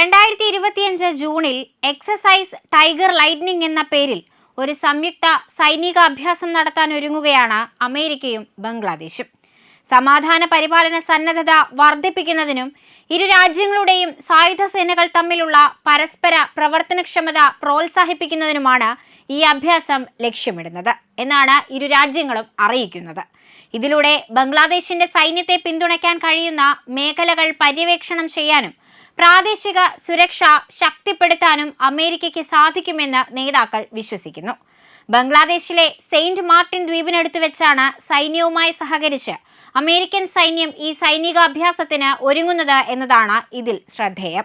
രണ്ടായിരത്തി ഇരുപത്തിയഞ്ച് ജൂണിൽ എക്സസൈസ് ടൈഗർ ലൈറ്റ്നിംഗ് എന്ന പേരിൽ ഒരു സംയുക്ത സൈനിക അഭ്യാസം നടത്താൻ ഒരുങ്ങുകയാണ് അമേരിക്കയും ബംഗ്ലാദേശും. സമാധാന പരിപാലന സന്നദ്ധത വർദ്ധിപ്പിക്കുന്നതിനും ഇരു രാജ്യങ്ങളുടെയും സായുധ സേനകൾ തമ്മിലുള്ള പരസ്പര പ്രവർത്തനക്ഷമത പ്രോത്സാഹിപ്പിക്കുന്നതിനുമാണ് ഈ അഭ്യാസം ലക്ഷ്യമിടുന്നത് എന്നാണ് ഇരു രാജ്യങ്ങളും അറിയിക്കുന്നത്. ഇതിലൂടെ ബംഗ്ലാദേശിന്റെ സൈന്യത്തെ പിന്തുണയ്ക്കാൻ കഴിയുന്ന മേഖലകൾ പര്യവേക്ഷണം ചെയ്യാനും പ്രാദേശിക സുരക്ഷ ശക്തിപ്പെടുത്താനും അമേരിക്കയ്ക്ക് സാധിക്കുമെന്ന് നേതാക്കൾ വിശ്വസിക്കുന്നു. ബംഗ്ലാദേശിലെ സെയിന്റ് മാർട്ടിൻ ദ്വീപിനടുത്ത് വെച്ചാണ് സൈന്യവുമായി സഹകരിച്ച് അമേരിക്കൻ സൈന്യം ഈ സൈനികാഭ്യാസത്തിന് ഒരുങ്ങുന്നത് എന്നതാണ് ഇതിൽ ശ്രദ്ധേയം.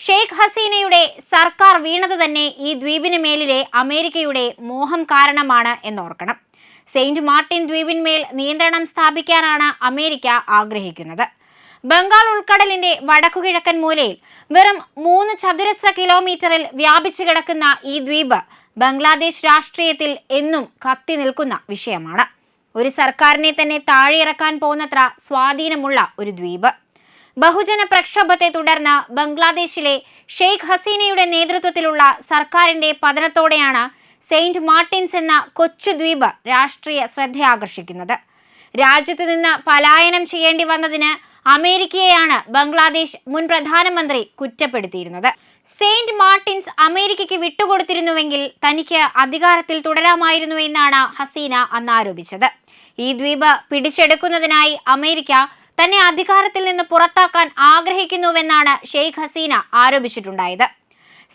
ഷെയ്ഖ് ഹസീനയുടെ സർക്കാർ വീണത് തന്നെ ഈ ദ്വീപിന് മേലിലെ അമേരിക്കയുടെ മോഹം കാരണമാണ് എന്നോർക്കണം. സെയിന്റ് മാർട്ടിൻ ദ്വീപിന്മേൽ നിയന്ത്രണം സ്ഥാപിക്കാനാണ് അമേരിക്ക ആഗ്രഹിക്കുന്നത്. ബംഗാൾ ഉൾക്കടലിന്റെ വടക്കുകിഴക്കൻ മൂലയിൽ വെറും മൂന്ന് ചതുരശ്ര കിലോമീറ്ററിൽ വ്യാപിച്ചു കിടക്കുന്ന ഈ ദ്വീപ് ബംഗ്ലാദേശ് രാഷ്ട്രീയത്തിൽ എന്നും കത്തി നിൽക്കുന്ന വിഷയമാണ്. ഒരു സർക്കാരിനെ തന്നെ താഴെയിറക്കാൻ പോകുന്നത്ര സ്വാധീനമുള്ള ഒരു ദ്വീപ്. ബഹുജന പ്രക്ഷോഭത്തെ തുടർന്ന് ബംഗ്ലാദേശിലെ ഷെയ്ഖ് ഹസീനയുടെ നേതൃത്വത്തിലുള്ള സർക്കാരിന്റെ പതനത്തോടെയാണ് സെയിന്റ് മാർട്ടിൻസ് എന്ന കൊച്ചു ദ്വീപ് രാഷ്ട്രീയ ശ്രദ്ധയാകർഷിക്കുന്നത്. രാജ്യത്തു നിന്ന് പലായനം ചെയ്യേണ്ടി വന്നതിന് അമേരിക്കയെയാണ് ബംഗ്ലാദേശ് മുൻ പ്രധാനമന്ത്രി കുറ്റപ്പെടുത്തിയിരുന്നത്. സെയിന്റ് മാർട്ടിൻസ് അമേരിക്കയ്ക്ക് വിട്ടുകൊടുത്തിരുന്നുവെങ്കിൽ തനിക്ക് അധികാരത്തിൽ തുടരാമായിരുന്നു എന്നാണ് ഹസീന അന്ന് ആരോപിച്ചത്. ഈ ദ്വീപ് പിടിച്ചെടുക്കുന്നതിനായി അമേരിക്ക തന്നെ അധികാരത്തിൽ നിന്ന് പുറത്താക്കാൻ ആഗ്രഹിക്കുന്നുവെന്നാണ് ഷെയ്ഖ് ഹസീന ആരോപിച്ചിട്ടുണ്ടായത്.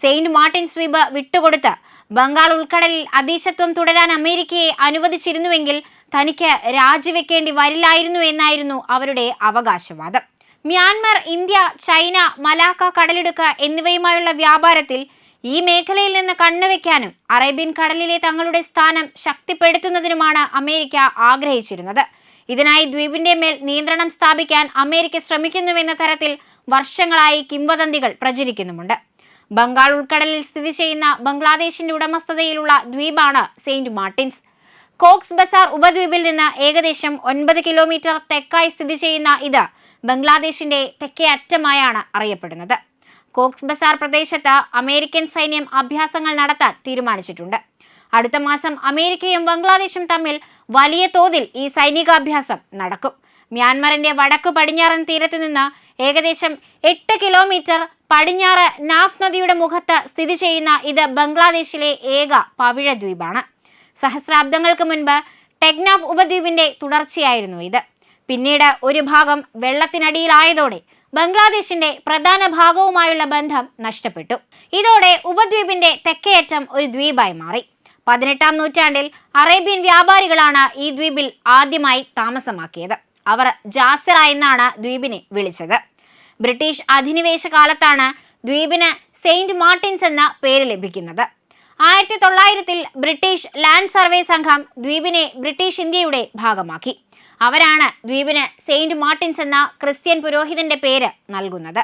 സെയിന്റ് മാർട്ടിൻ സ്വീപ് വിട്ടുകൊടുത്ത്. ബംഗാൾ ഉൾക്കടലിൽ അധീശത്വം തുടരാൻ അമേരിക്കയെ അനുവദിച്ചിരുന്നുവെങ്കിൽ തനിക്ക് രാജിവെക്കേണ്ടി വരില്ലായിരുന്നു എന്നായിരുന്നു അവരുടെ അവകാശവാദം. മ്യാൻമർ ഇന്ത്യ ചൈന മലാക്ക കടലിടുക്ക എന്നിവയുമായുള്ള വ്യാപാരത്തിൽ ഈ മേഖലയിൽ നിന്ന് കണ്ണുവെക്കാനും അറേബ്യൻ കടലിലെ തങ്ങളുടെ സ്ഥാനം ശക്തിപ്പെടുത്തുന്നതിനുമാണ് അമേരിക്ക ആഗ്രഹിച്ചിരുന്നത്. ഇതിനായി ദ്വീപിന്റെ മേൽ നിയന്ത്രണം സ്ഥാപിക്കാൻ അമേരിക്ക ശ്രമിക്കുന്നുവെന്ന തരത്തിൽ വർഷങ്ങളായി കിംവദന്തികൾ പ്രചരിക്കുന്നുമുണ്ട്. ബംഗാൾ ഉൾക്കടലിൽ സ്ഥിതി ചെയ്യുന്ന ബംഗ്ലാദേശിന്റെ ഉടമസ്ഥതയിലുള്ള ദ്വീപാണ് സെയിന്റ് മാർട്ടിൻസ്. കോക്സ് ബസാർ ഉപദ്വീപിൽ നിന്ന് ഏകദേശം ഒൻപത് കിലോമീറ്റർ തെക്കായി സ്ഥിതി ചെയ്യുന്ന ഇത് ബംഗ്ലാദേശിന്റെ തെക്കേ അറ്റമായാണ് അറിയപ്പെടുന്നത്. കോക്സ് ബസാർ പ്രദേശത്ത് അമേരിക്കൻ സൈന്യം അഭ്യാസങ്ങൾ നടത്താൻ തീരുമാനിച്ചിട്ടുണ്ട്. അടുത്ത മാസം അമേരിക്കയും ബംഗ്ലാദേശും തമ്മിൽ വലിയ തോതിൽ ഈ സൈനികാഭ്യാസം നടക്കും. മ്യാൻമറിന്റെ വടക്ക് പടിഞ്ഞാറൻ തീരത്ത് നിന്ന് ഏകദേശം എട്ട് കിലോമീറ്റർ പടിഞ്ഞാറ് നാഫ് നദിയുടെ മുഖത്ത് സ്ഥിതി ചെയ്യുന്ന ഇത് ബംഗ്ലാദേശിലെ ഏക പവിഴ ദ്വീപാണ് സഹസ്രാബ്ദങ്ങൾക്ക് മുൻപ് ടെക്നാഫ് ഉപദ്വീപിന്റെ തുടർച്ചയായിരുന്നു ഇത്. പിന്നീട് ഒരു ഭാഗം വെള്ളത്തിനടിയിലായതോടെ ബംഗ്ലാദേശിന്റെ പ്രധാന ഭാഗവുമായുള്ള ബന്ധം നഷ്ടപ്പെട്ടു. ഇതോടെ ഉപദ്വീപിന്റെ തെക്കേയറ്റം ഒരു ദ്വീപായി മാറി. പതിനെട്ടാം നൂറ്റാണ്ടിൽ അറേബ്യൻ വ്യാപാരികളാണ് ഈ ദ്വീപിൽ ആദ്യമായി താമസമാക്കിയത്. അവർ ജാസിറ എന്നാണ് ദ്വീപിനെ വിളിച്ചത്. ബ്രിട്ടീഷ് അധിനിവേശ കാലത്താണ് ദ്വീപിന് സെയിന്റ് മാർട്ടിൻസ് എന്ന പേര് ലഭിക്കുന്നത്. ആയിരത്തി തൊള്ളായിരത്തിൽ ബ്രിട്ടീഷ് ലാൻഡ് സർവേ സംഘം ദ്വീപിനെ ബ്രിട്ടീഷ് ഇന്ത്യയുടെ ഭാഗമാക്കി. അവരാണ് ദ്വീപിന് സെയിന്റ് മാർട്ടിൻസ് എന്ന ക്രിസ്ത്യൻ പുരോഹിതന്റെ പേര് നൽകുന്നത്.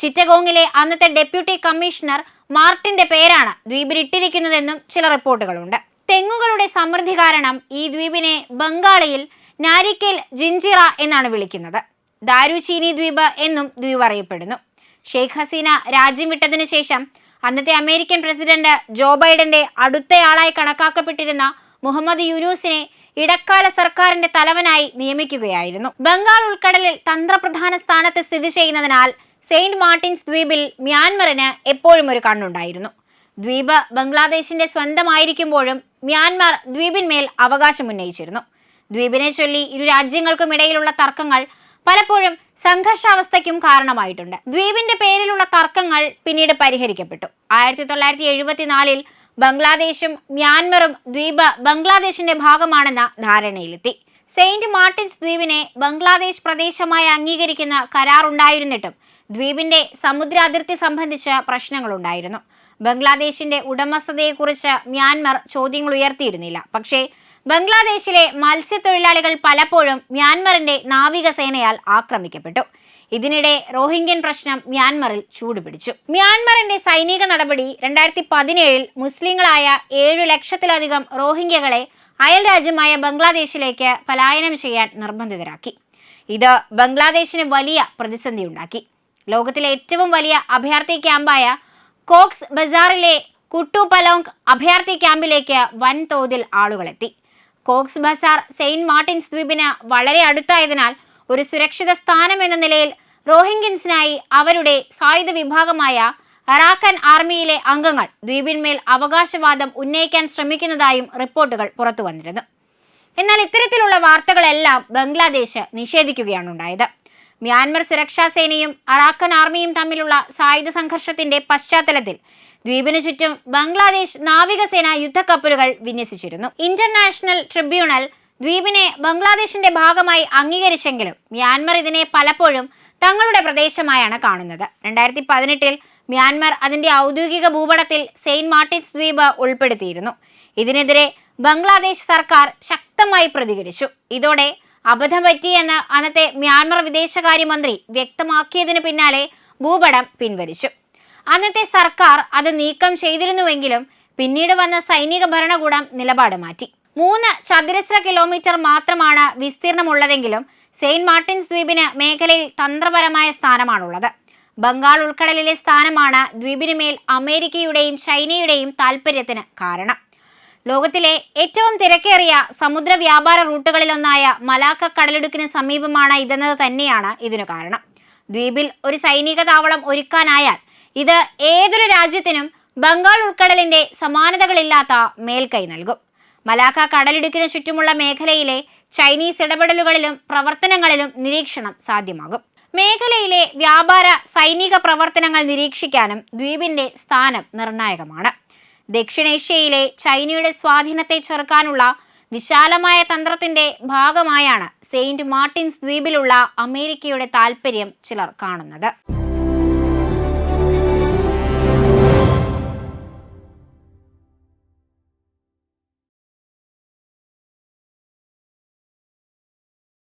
ചിറ്റഗോങ്ങിലെ അന്നത്തെ ഡെപ്യൂട്ടി കമ്മീഷണർ മാർട്ടിന്റെ പേരാണ് ദ്വീപിലിട്ടിരിക്കുന്നതെന്നും ചില റിപ്പോർട്ടുകളുണ്ട്. തെങ്ങുകളുടെ സമൃദ്ധി കാരണം ഈ ദ്വീപിനെ ബംഗാളിയിൽ നാരിക്കൽ ജിഞ്ചിറ എന്നാണ് വിളിക്കുന്നത്. ദാരുചീനി ദ്വീപ് എന്നും ദ്വീപ് അറിയപ്പെടുന്നു. ഷെയ്ഖ് ഹസീന രാജ്യം വിട്ടതിനു ശേഷം അന്നത്തെ അമേരിക്കൻ പ്രസിഡന്റ് ജോ ബൈഡന്റെ അടുത്തയാളായി കണക്കാക്കപ്പെട്ടിരുന്ന മുഹമ്മദ് യൂനൂസിനെ ഇടക്കാല സർക്കാരിന്റെ തലവനായി നിയമിക്കുകയായിരുന്നു. ബംഗാൾ ഉൾക്കടലിൽ തന്ത്രപ്രധാന സ്ഥാനത്ത് സ്ഥിതി ചെയ്യുന്നതിനാൽ സെയിന്റ് മാർട്ടിൻസ് ദ്വീപിൽ മ്യാൻമറിന് എപ്പോഴും ഒരു കണ്ണുണ്ടായിരുന്നു. ദ്വീപ് ബംഗ്ലാദേശിന്റെ സ്വന്തമായിരിക്കുമ്പോഴും മ്യാൻമാർ ദ്വീപിന്മേൽ അവകാശം ഉന്നയിച്ചിരുന്നു. ദ്വീപിനെ ചൊല്ലി ഇരു രാജ്യങ്ങൾക്കും ഇടയിലുള്ള തർക്കങ്ങൾ പലപ്പോഴും സംഘർഷാവസ്ഥയ്ക്കും കാരണമായിട്ടുണ്ട്. ദ്വീപിന്റെ പേരിലുള്ള തർക്കങ്ങൾ പിന്നീട് പരിഹരിക്കപ്പെട്ടു. ആയിരത്തി തൊള്ളായിരത്തി എഴുപത്തിനാലിൽ ബംഗ്ലാദേശും മ്യാൻമറും ദ്വീപ് ബംഗ്ലാദേശിന്റെ ഭാഗമാണെന്ന ധാരണയിലെത്തി. സെയിന്റ് മാർട്ടിൻസ് ദ്വീപിനെ ബംഗ്ലാദേശ് പ്രദേശമായി അംഗീകരിക്കുന്ന കരാറുണ്ടായിരുന്നിട്ടും ദ്വീപിന്റെ സമുദ്ര അതിർത്തി സംബന്ധിച്ച് പ്രശ്നങ്ങളുണ്ടായിരുന്നു. ബംഗ്ലാദേശിന്റെ ഉടമസ്ഥതയെക്കുറിച്ച് മ്യാൻമർ ചോദ്യങ്ങൾ ഉയർത്തിയിരുന്നില്ല. പക്ഷേ ബംഗ്ലാദേശിലെ മത്സ്യത്തൊഴിലാളികൾ പലപ്പോഴും മ്യാൻമറിന്റെ നാവികസേനയാൽ ആക്രമിക്കപ്പെട്ടു. ഇതിനിടെ റോഹിംഗ്യൻ പ്രശ്നം മ്യാൻമറിൽ ചൂടുപിടിച്ചു. മ്യാൻമറിന്റെ സൈനിക നടപടി രണ്ടായിരത്തി പതിനേഴിൽ മുസ്ലിങ്ങളായ ഏഴു ലക്ഷത്തിലധികം റോഹിംഗ്യകളെ അയൽ രാജ്യമായ ബംഗ്ലാദേശിലേക്ക് പലായനം ചെയ്യാൻ നിർബന്ധിതരാക്കി. ഇത് ബംഗ്ലാദേശിന് വലിയ പ്രതിസന്ധി ഉണ്ടാക്കി ലോകത്തിലെ ഏറ്റവും വലിയ അഭയാർത്ഥി ക്യാമ്പായ കോക്സ് ബസാറിലെ കുട്ടു പലോങ് അഭയാർത്ഥി ക്യാമ്പിലേക്ക് വൻതോതിൽ ആളുകളെത്തി. കോക്സ് ബസാർ സെയിന്റ് മാർട്ടിൻസ് ദ്വീപിന് വളരെ അടുത്തായതിനാൽ ഒരു സുരക്ഷിത സ്ഥാനം എന്ന നിലയിൽ റോഹിംഗ്യൻസിനായി അവരുടെ സായുധ വിഭാഗമായ അറാക്കൻ ആർമിയിലെ അംഗങ്ങൾ ദ്വീപിന്മേൽ അവകാശവാദം ഉന്നയിക്കാൻ ശ്രമിക്കുന്നതായും റിപ്പോർട്ടുകൾ പുറത്തു വന്നിരുന്നു എന്നാൽ ഇത്തരത്തിലുള്ള വാർത്തകളെല്ലാം ബംഗ്ലാദേശ് നിഷേധിക്കുകയാണ് ഉണ്ടായത് മ്യാൻമർ സുരക്ഷാ സേനയും അറാക്കൻ ആർമിയും തമ്മിലുള്ള സായുധ സംഘർഷത്തിന്റെ പശ്ചാത്തലത്തിൽ ദ്വീപിനു ചുറ്റും ബംഗ്ലാദേശ് നാവികസേന യുദ്ധക്കപ്പലുകൾ വിന്യസിച്ചിരുന്നു. ഇന്റർനാഷണൽ ട്രിബ്യൂണൽ ദ്വീപിനെ ബംഗ്ലാദേശിന്റെ ഭാഗമായി അംഗീകരിച്ചെങ്കിലും മ്യാൻമർ ഇതിനെ പലപ്പോഴും തങ്ങളുടെ പ്രദേശമായാണ് കാണുന്നത്. രണ്ടായിരത്തി പതിനെട്ടിൽ മ്യാൻമർ അതിന്റെ ഔദ്യോഗിക ഭൂപടത്തിൽ സെയിന്റ് മാർട്ടിൻസ് ദ്വീപ് ഉൾപ്പെടുത്തിയിരുന്നു. ഇതിനെതിരെ ബംഗ്ലാദേശ് സർക്കാർ ശക്തമായി പ്രതികരിച്ചു. ഇതോടെ അബദ്ധം പറ്റിയെന്ന് അന്നത്തെ മ്യാൻമർ വിദേശകാര്യമന്ത്രി വ്യക്തമാക്കിയതിന് പിന്നാലെ ഭൂപടം പിൻവലിച്ചു. അന്നത്തെ സർക്കാർ അത് നീക്കം ചെയ്തിരുന്നുവെങ്കിലും പിന്നീട് വന്ന സൈനിക ഭരണകൂടം നിലപാട് മാറ്റി. മൂന്ന് ചതുരശ്ര കിലോമീറ്റർ മാത്രമാണ് വിസ്തീർണമുള്ളതെങ്കിലും സെയിന്റ് മാർട്ടിൻസ് ദ്വീപിന് മേഖലയിൽ തന്ത്രപരമായ സ്ഥാനമാണുള്ളത്. ബംഗാൾ ഉൾക്കടലിലെ സ്ഥാനമാണ് ദ്വീപിന് മേൽ അമേരിക്കയുടെയും ചൈനയുടെയും താൽപ്പര്യത്തിന് കാരണം. ലോകത്തിലെ ഏറ്റവും തിരക്കേറിയ സമുദ്ര വ്യാപാര റൂട്ടുകളിലൊന്നായ മലാക്ക കടലിടുക്കിന് സമീപമാണ് ഇതെന്നത് തന്നെയാണ് ഇതിനു കാരണം. ദ്വീപിൽ ഒരു സൈനിക താവളം ഒരുക്കാനായാൽ ഇത് ഏതൊരു രാജ്യത്തിനും ബംഗാൾ ഉൾക്കടലിന്റെ സമാനതകളില്ലാത്ത മേൽക്കൈ നൽകും. മലാക്ക കടലിടുക്കിന് ചുറ്റുമുള്ള മേഖലയിലെ ചൈനീസ് ഇടപെടലുകളിലും പ്രവർത്തനങ്ങളിലും നിരീക്ഷണം സാധ്യമാകും. മേഖലയിലെ വ്യാപാര സൈനിക പ്രവർത്തനങ്ങൾ നിരീക്ഷിക്കാനും ദ്വീപിന്റെ സ്ഥാനം നിർണായകമാണ്. ദക്ഷിണേഷ്യയിലെ ചൈനയുടെ സ്വാധീനത്തെ ചെറുക്കാനുള്ള വിശാലമായ തന്ത്രത്തിന്റെ ഭാഗമായാണ് സെയിന്റ് മാർട്ടിൻസ് ദ്വീപിലുള്ള അമേരിക്കയുടെ താൽപ്പര്യം ചിലർ കാണുന്നത്.